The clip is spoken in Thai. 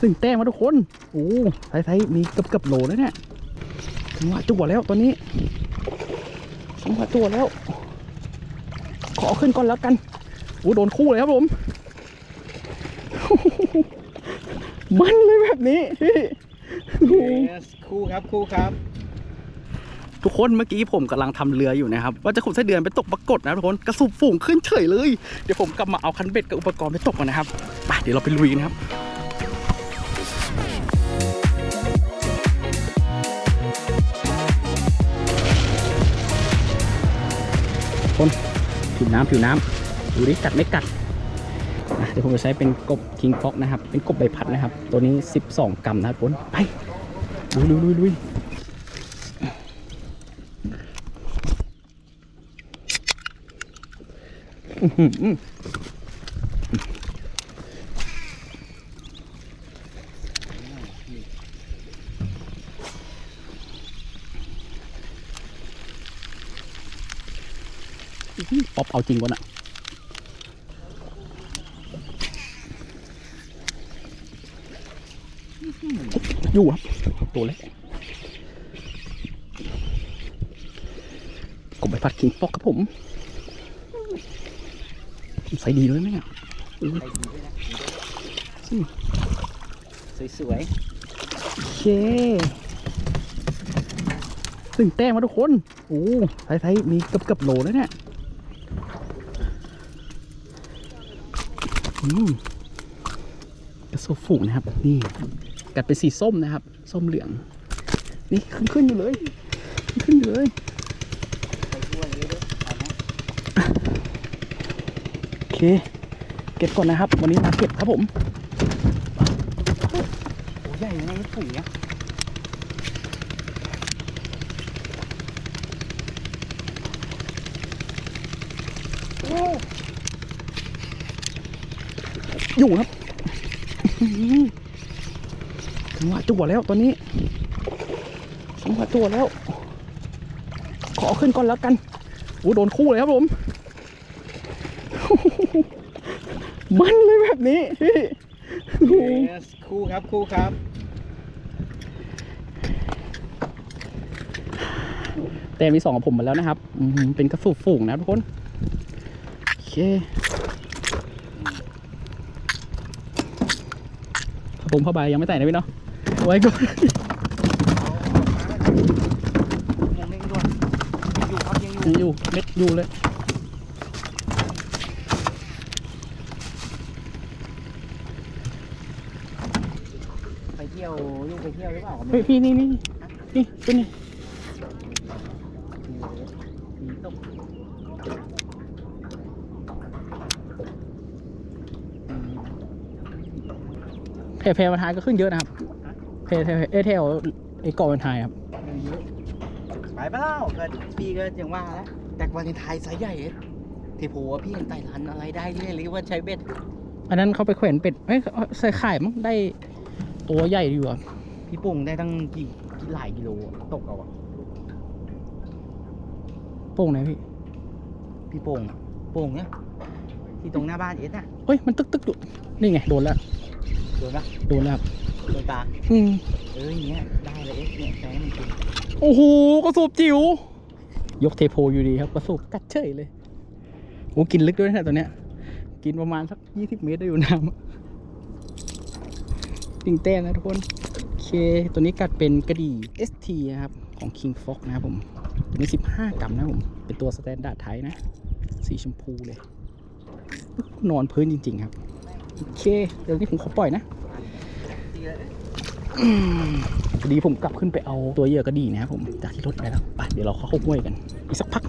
ซึ่งแต้มมาทุกคน โอ้ไทยไทยมีเกือบเกือบโหลแล้วเนี่ยจังหวะจั่วแล้วตอนนี้จังหวะจั่วแล้ว ขอขึ้นก่อนแล้วกัน โอ้โดนคู่เลยครับผม มันเลยแบบนี้พี่โอ้โหคู่ครับคู่ครับทุกคนเมื่อกี้ผมกำลังทำเรืออยู่นะครับว่าจะขุดไส้เดือนไปตกปรากฏนะทุกคนกระสุบฝูงขึ้นเฉยเลย เดี๋ยวผมกลับมาเอาคันเบ็ดกับอุปกรณ์ไปตกกันนะครับไปเดี๋ยวเราไปลุยกันครับ วน้ำผิวน้ำดูดิกัดไม่กัดอะเดี๋ยวผมจะใช้เป็นกบคิงฟ็อกนะครับ เป็นกบใบพัดนะครับ ตัวนี้ 12 กรัมนะครับทุกคนไปลุยลุยลุยลุยอืมหืออื้อหือ ป๊อปเอาจริงวะน่ะอยู่ครับ ตัวเล็กกบใบพัดคิงฟอกครับผมใส่ดีเลยไหมเนี่ยสวยโอเคซึ่งแต้มมาทุกคน โอ้ไทยไทยมีเกือบเกือบโหลแล้วเนี่ยอืม กระโซฝูงนะครับ นี่กัดเป็นสีส้มนะครับ ส้มเหลือง นี่ขึ้นขึ้นอยู่เลย ขึ้นขึ้นอยู่เลยโอเค เก็บก่อนนะครับ วันนี้มาเก็บครับผมโอ้ใหญ่นะไม่ถุยนะ อยู่ครับอื้อหือจังหวะจั่วแล้วตอนนี้จังหวะจั่วแล้ว ขอขึ้นก่อนแล้วกันโอ้โดนคู่เลยครับผม มันเลยแบบนี้พี่โอ้โหคู่ครับคู่ครับแต่มีสองกับผมมาแล้วนะครับอือหือเป็นกระสุนฝูงนะครับทุกคน โอเค ผ้าผมผ้าใบยังไม่แต่งนะพี่เนาะเอาไว้ก่อนยังไม่ด่วนยังอยู่ครับยังอยู่ยังอยู่เม็ดอยู่เลยไปเที่ยวลูกไปเที่ยวหรือเปล่าเฮ้ยพี่นี่นี่นี่เป็นไง มีตก แพรแพรวันทายก็ขึ้นเยอะนะครับแพรแพรเอยแถวไอ้เกาะวันทายครับมีเยอะไปเปล่าก็พี่ก็ยังว่าแล้วแต่วันในไทยไซส์ใหญ่เอ๊ะที่ผัวพี่ยังไต่รันอะไรได้เนี่ยหรือว่าใช้เบ็ด อันนั้นเขาไปแขวนเป็ดเอ้ยเอาใส่ไข่มั้งได้ตัวใหญ่ดีกว่าพี่ปุ่งได้ตั้งกี่กี่หลายกิโลอะตกเอาอะโป่งไหนพี่ พี่โป่งอะโป่งเนี่ยที่ตรงหน้าบ้านเอสน่ะเฮ้ยมันตึกตึกอยู่นี่ไงโดนแล้ว โดนปะโดนแล้วครับโดนตาอืมเอออย่างเงี้ยได้เลยเอสเนี่ยแฟนมันกินโอ้โหกระสูบจิ๋วยกเทโพอยู่ดีครับกระสูบกัดเฉยเลยโอ้กินลึกด้วยนะตัวเนี้ย กินประมาณสักยี่สิบเมตรได้อยู่น้ำอะติ่งแต้มนะทุกคนโอเค ตัวนี้กัดเป็นกระดี่ ST นะครับ ของ King Fox นะครับผมตัวนี้15 กรัมนะครับผม เป็นตัวสแตนดาร์ดไทยนะ สีชมพูเลย นอนพื้นจริง ๆ ครับ โอเค เดี๋ยวนี้ผมขอปล่อยนะพอดีผมกลับขึ้นไปเอาตัวเหยื่อก็ดีนะครับผมจากที่รถไปแล้ว ไป เดี๋ยวเราเข้าห้วยกัน อีกสักพัก